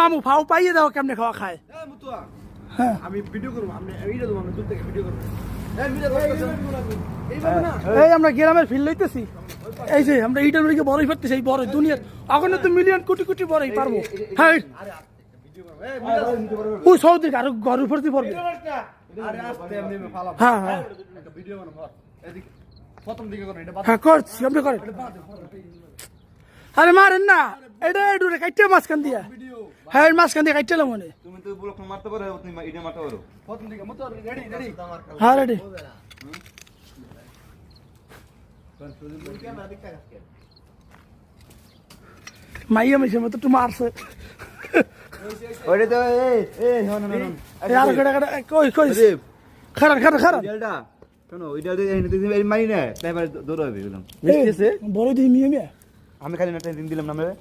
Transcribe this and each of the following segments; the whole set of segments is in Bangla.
মামু ফাও পাইয়ে দাও কেমনে খাওয়া খায়? হ্যাঁ। আমি ভিডিও করব আপনি এইটা দেবো আমি দূর থেকে ভিডিও করব। এই আমরা গ্রামের ফিল লইতেছি। এই যে আমরা বড়ই এই দুনিয়ার। এখন তো মিলিয়ন কোটি কোটি বড়ই পারব। হ্যাঁ। ওই সৌদি আরও ঘর উপরতে পড়বে। আরে আস্তে হ্যাঁ হ্যাঁ। হ্যাঁ করছি আপনি করেন আরে মারেন না। এটা এডুরে কাটতে মাঝখান দিয়া। হ্যাঁ মাঝখান দিয়ে কাটতে মনে তুমি তো ব্লক মারতে পারো তুমি এটা মারতে পারো। প্রথম দিকে মুতুয়া রেডি রেডি। হ্যাঁ রেডি। মাইয়া মতো একটু মারছে। ওইটা তো এই এই হন হন হন। এই আর কেডা কেডা কই কই? খারাপ খারাপ খারাপ ইডালটা শোনো ইডাল দিয়ে তুমি এই মারি না আছে বড় দিই মিয়া মিয়া। আমি খালি না দিন দিলাম না আমরা।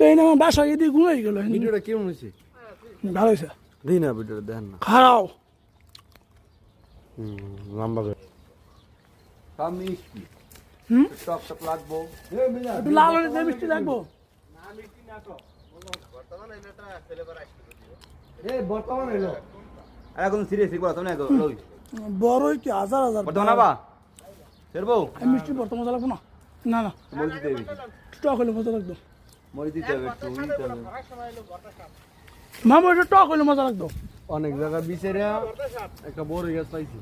তো এই না বাসা এদিকে ঘুমাই গেল ভিডিওটা কেমন হয়েছে? ভালো হয়েছে। দিই না ভিডিওটা দেখেন না। খারাপ লম্বা করে। মিষ্টি। হুম? লাগবো। লাল হলে মিষ্টি এ বর্তমান আর বড়ই কি হাজার হাজার বর্তমান ফেরবো? মিষ্টি বর্তমান লাগবো না। না না। মরিচ দিতে হবে টক হলে মজা লাগতো। মরিচ দিতে হবে একটু দিতে হবে। মামা এটা টক হলে মজা লাগতো। অনেক জায়গা বিচারে একটা বড় গাছ পাইছি।